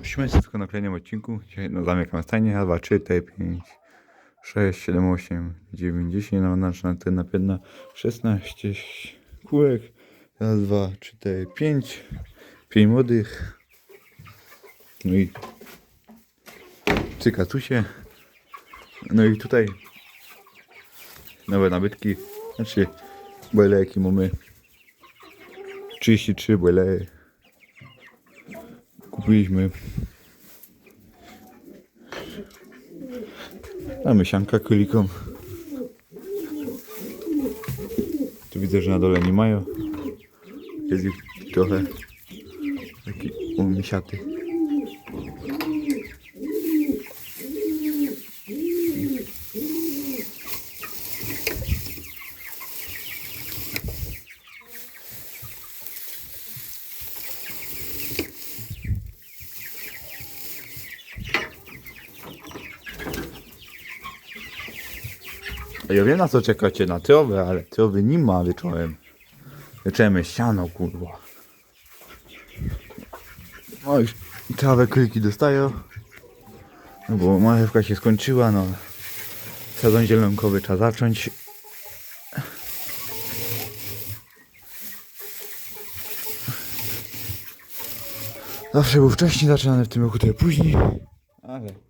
Musimy wszystko na kolejnym odcinku. Dzisiaj no, zamykam stajnie. 2, 3, 4, 5, 6, 7, 8, 9, 10. Na nasza antena pewna 16 kółek. Raz, dwa, 3, 4, 5. 5 młodych. No i cykatusie. No i tutaj nowe nabytki. Znaczy bojle jakie mamy 33 bojle kupiliśmy. Mamy sianka kulikom tu widzę, że na dole nie mają. Jest ich trochę taki umisiaty Ja wiem na co czekacie, na trawę, ale trawy nie ma wieczorem. Wieczorem siano, kurwa. No już trawę kliki dostają. No bo marchewka się skończyła, no. Sezon zielonkowy trzeba zacząć. Zawsze był wcześniej zaczynany, w tym roku trochę później. Ale...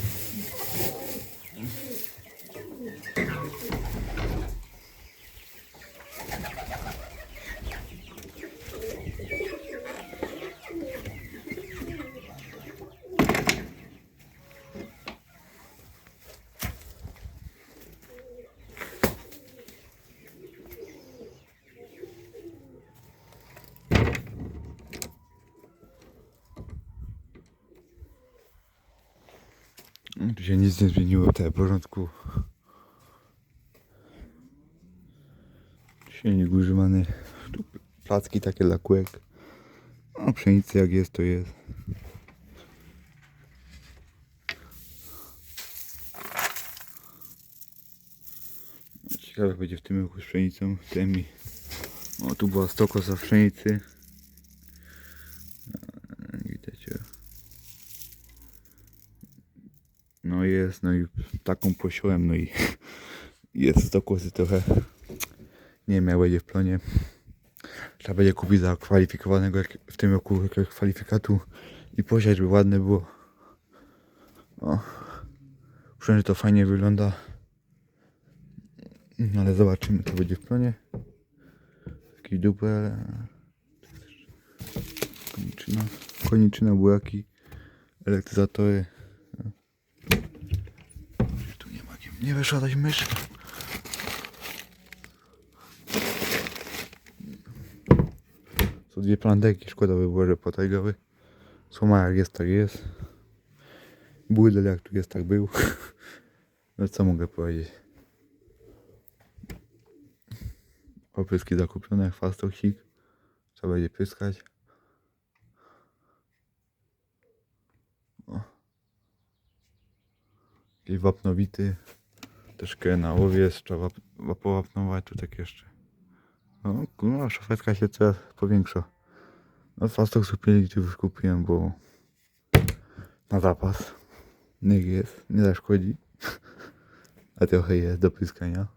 Tu się nic nie zmieniło w tym porządku. Silnik używany. Tu placki takie dla kółek. No pszenicy jak jest to jest. Ciekawe będzie w tym roku z pszenicą. Temi. O tu była stokosa pszenicy. A, nie Widać. o. No jest, no i taką posiąłem, no i jest to kłosy trochę. Nie wiem jak będzie w plonie. Trzeba będzie kupić za kwalifikowanego w tym roku kwalifikatu i posiać, żeby ładne było. O. Wszędzie to fajnie wygląda. No, Ale zobaczymy co będzie w plonie. Taki dupel. Koniczyna. Koniczyna, buraki. Elektryzatory. Tu nie wyszła dać mysz. Są dwie plandeki, szkoda by było, że potajgowy. Słoma jak jest, tak jest. Burdel jak tu jest, tak był. No co mogę powiedzieć. Opryski zakupione, chwastochik. Trzeba będzie pyskać. Jakiś wapnowity. Troszkę na łowiec trzeba powapnować, tu tak jeszcze. No, kurwa, szafetka się coraz powiększa. No, fastok gdzie już kupiłem, bo na zapas. Niech jest, nie zaszkodzi. A trochę jest do pyskania.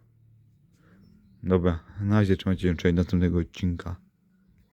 Dobra, na razie trzymajcie się do następnego odcinka.